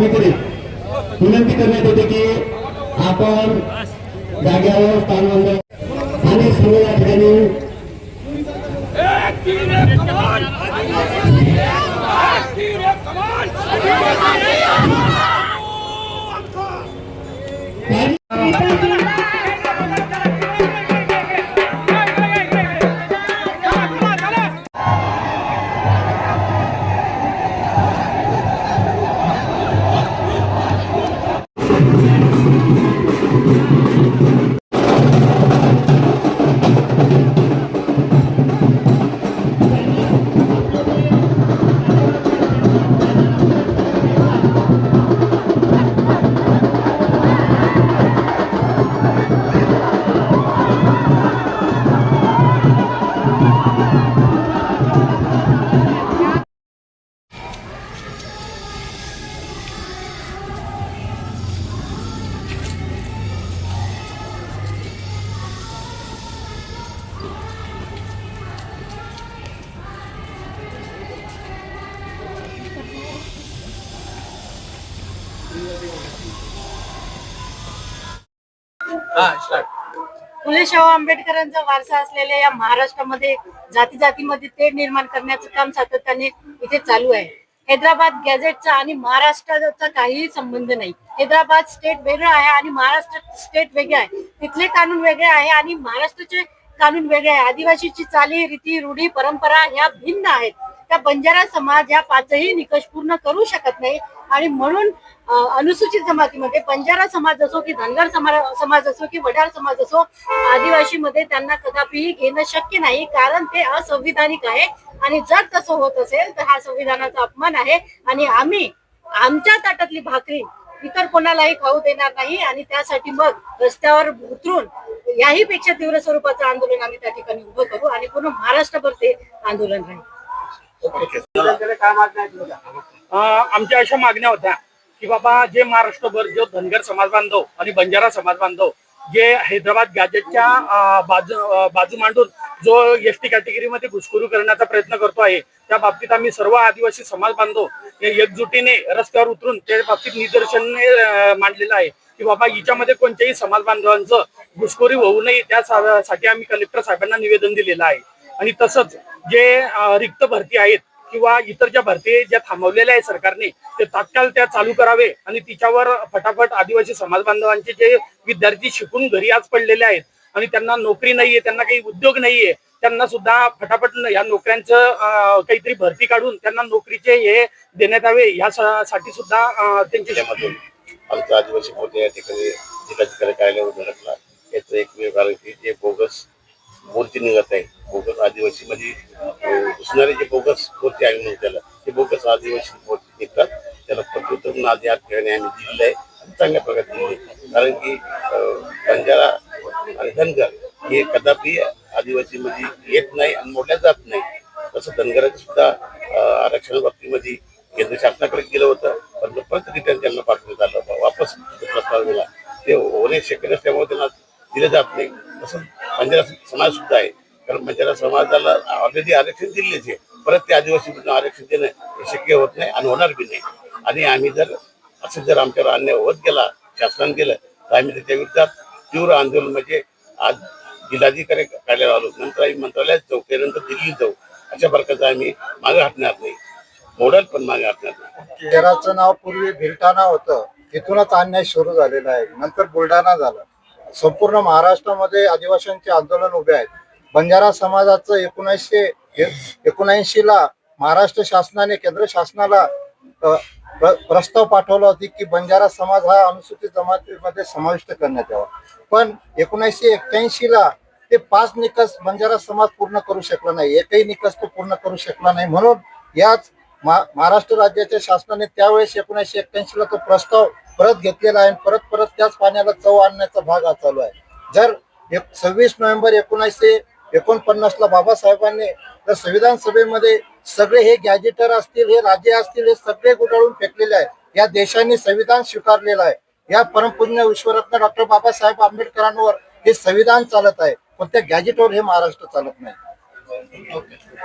तिसरी विनंती करण्यात येते की आपण जाग्यावर स्थान आणि सर्व या ठिकाणी फुले शाहू आंबेडकरांचा वारसा असलेल्या या महाराष्ट्रामध्ये जाती जातीमध्ये तेढ निर्माण करण्याचं काम सातत्याने इथे चालू आहे. हैदराबाद गॅझेटचा आणि महाराष्ट्राचा काहीही संबंध नाही. हैदराबाद स्टेट वेगळं आहे आणि महाराष्ट्र स्टेट वेगळे आहे. तिथले कानून वेगळे आहे आणि महाराष्ट्राचे कानून वेगळे आहे. आदिवासीची चाली रीती रूढी परंपरा ह्या भिन्न आहेत. त्या बंजारा समाज या पाचही निकष पूर्ण करू शकत नाही. आणि म्हणून अनुसूचित जमातीमध्ये बंजारा समाज असो की धनगर समाज समाज असो की वडार समाज असो आदिवासीमध्ये त्यांना कदापिही घेणं शक्य नाही कारण ते असंविधानिक आहे. आणि जर तसं होत असेल तर हा संविधानाचा अपमान आहे. आणि आम्ही आमच्या ताटातली भाकरी इतर कोणालाही खाऊ देणार नाही. आणि त्यासाठी मग रस्त्यावर उतरून याही पेक्षा तीव्र स्वरूपाचं आंदोलन आम्ही त्या ठिकाणी उभं करू. आणि पूर्ण महाराष्ट्रभर ते आंदोलन राहील. आमच्या अशा मागण्या होत्या की बाबा जे महाराष्ट्रभर जो धनगर समाज बांधव आणि बंजारा समाज बांधव जे हैदराबाद गॅजेटच्या बाजू बाजू मांडून जो एस टी कॅटेगरीमध्ये घुसखोरी करण्याचा प्रयत्न करतो आहे त्या बाबतीत आम्ही सर्व आदिवासी समाज बांधव एकजुटीने रस्त्यावर उतरून त्या बाबतीत निदर्शनने मांडलेलं आहे की बाबा हिच्यामध्ये कोणत्याही समाज बांधवांचं घुसखोरी होऊ नये त्यासाठी आम्ही कलेक्टर साहेबांना निवेदन दिलेलं आहे. आणि तसंच जे रिक्त भरती आहेत किंवा इतर ज्या भरती ज्या थांबवलेल्या आहे सरकारने ते तात्काळ त्या चालू करावे आणि तिच्यावर फटाफट आदिवासी समाज बांधवांचे जे विद्यार्थी शिकून घरी आज पडलेले आहेत आणि त्यांना नोकरी नाहीये त्यांना काही उद्योग नाहीये त्यांना सुद्धा फटाफट या नोकऱ्यांचं काहीतरी भरती काढून त्यांना नोकरीचे हे देण्यात यावे यासाठी सुद्धा अं, त्यांची त्यामधून आमचा आदिवासी मोठे या ठिकाणी जिल्हाधिकारी कार्यालयावर धडकला. याचं एकमेव कारण की जे बोगस मूर्ती निघत आहे. बोगस आदिवासी म्हणजे घुसणारे जे बोगस मूर्ती आहे म्हणून त्याला ते बोगस आदिवासी मूर्ती निघतात. त्याला प्रत्युत्तर आधी आत ठिकाणी आम्ही दिलेलं आहे. चांगल्या प्रकारे दिलेलं कारण की बंजारा आणि धनगर हे कदापि आदिवासी मध्ये येत नाही आणि मोडल्या जात नाही. तसं धनगराचं सुद्धा आरक्षण बाबतीमध्ये केंद्र शासनाकडे गेलं होतं. पण परत रिटर्न त्यांना पाठवण्यात आलं होतं. वापस प्रस्ताव दिला. ते होणे शक्य नसल्यामुळे त्यांना दिलं जात नाही. समाज सुद्धा आहे. कारण म्हणजे बंजारा समाजाला ऑलरेडी आरक्षण दिलेच आहे. परत ते आदिवासी आरक्षण देणं हे शक्य होत नाही आणि होणार बी नाही. आणि आम्ही जर असं जर आमच्यावर अन्याय होत गेला शासनाने केलं तर आम्ही त्याच्या विरोधात तीव्र आंदोलन म्हणजे आज जिल्हाधिकारी कार्यालयावर आलो नंतर आम्ही मंत्रालयात जाऊ त्यानंतर दिल्लीत जाऊ अशा प्रकारचं आम्ही मागे हटणार नाही. मोडल पण मागे हटणार नाही. शहराचं नाव पूर्वी भिलटाणा होतं. तिथूनच अन्याय सुरू झालेला आहे. नंतर बुलढाणा झालं. संपूर्ण महाराष्ट्रामध्ये आदिवासींचे आंदोलन उभे आहेत. बंजारा समाजाचं एकोणीसशे एकोणऐंशी ला महाराष्ट्र शासनाने केंद्र शासनाला प्रस्ताव पाठवला होती की बंजारा समाज हा अनुसूचित जमातीमध्ये समाविष्ट करण्यात यावा. पण एकोणीसशे एक्क्याऐंशी ला ते पाच निकष बंजारा समाज पूर्ण करू शकला नाही. एकही निकष तो पूर्ण करू शकला नाही. म्हणून याच महाराष्ट्र राज्याच्या शासनाने त्यावेळेस एकोणीसशे एक्क्याऐंशी ला तो प्रस्ताव परत घेतलेला आहे आणि परत परत त्याच पाण्याला चव आणण्याचा भाग हा चालू आहे. जर एक सव्वीस नोव्हेंबर एकोणीसशे एकोणपन्नास ला बाबासाहेबांनी तर संविधान सभेमध्ये सगळे हे गॅजेटर असतील हे राजे असतील हे सगळे गुटाळून फेकलेले आहे या देशाने संविधान स्वीकारलेलं आहे. या परमपूज्य विश्वरत्न डॉक्टर बाबासाहेब आंबेडकरांवर हे संविधान चालत आहे. पण त्या गॅजेटवर हे महाराष्ट्र चालत नाही.